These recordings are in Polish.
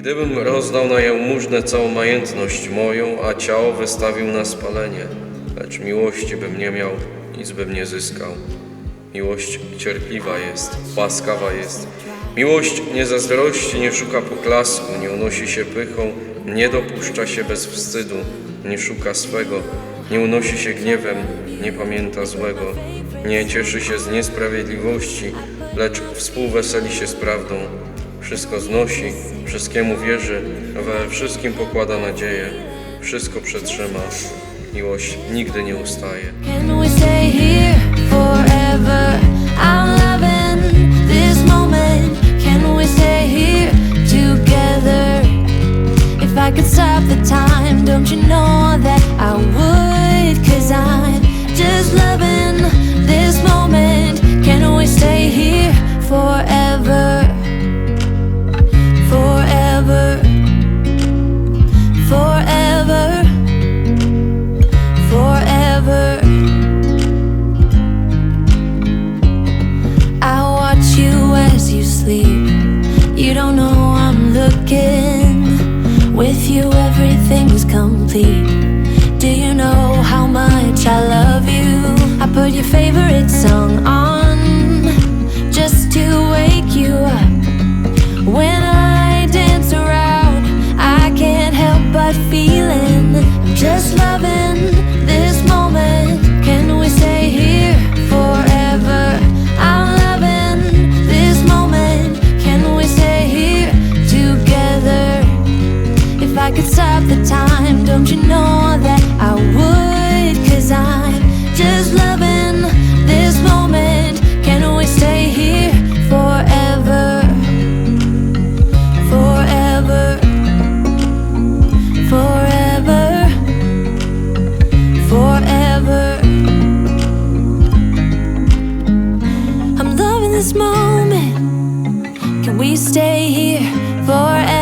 gdybym rozdał na jałmużnę całą majętność moją, a ciało wystawił na spalenie, lecz miłości bym nie miał, nic bym nie zyskał. Miłość cierpliwa jest, łaskawa jest. Miłość nie zazdrości, nie szuka poklasku, nie unosi się pychą, nie dopuszcza się bez wstydu, nie szuka swego, nie unosi się gniewem, nie pamięta złego, nie cieszy się z niesprawiedliwości, lecz współweseli się z prawdą. Wszystko znosi, wszystkiemu wierzy, we wszystkim pokłada nadzieję, wszystko przetrzyma. Miłość nigdy nie ustaje. Time, don't you know that I would? Cause I'm just loving looking. With you, complete. Do you know how much I love Could stop the time, don't you know that I would? Cause I'm just loving this moment. Can we stay here forever? Forever. Forever. Forever. I'm loving this moment. Can we stay here forever?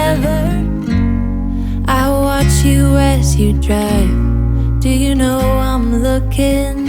You as you drive. Do you know I'm looking?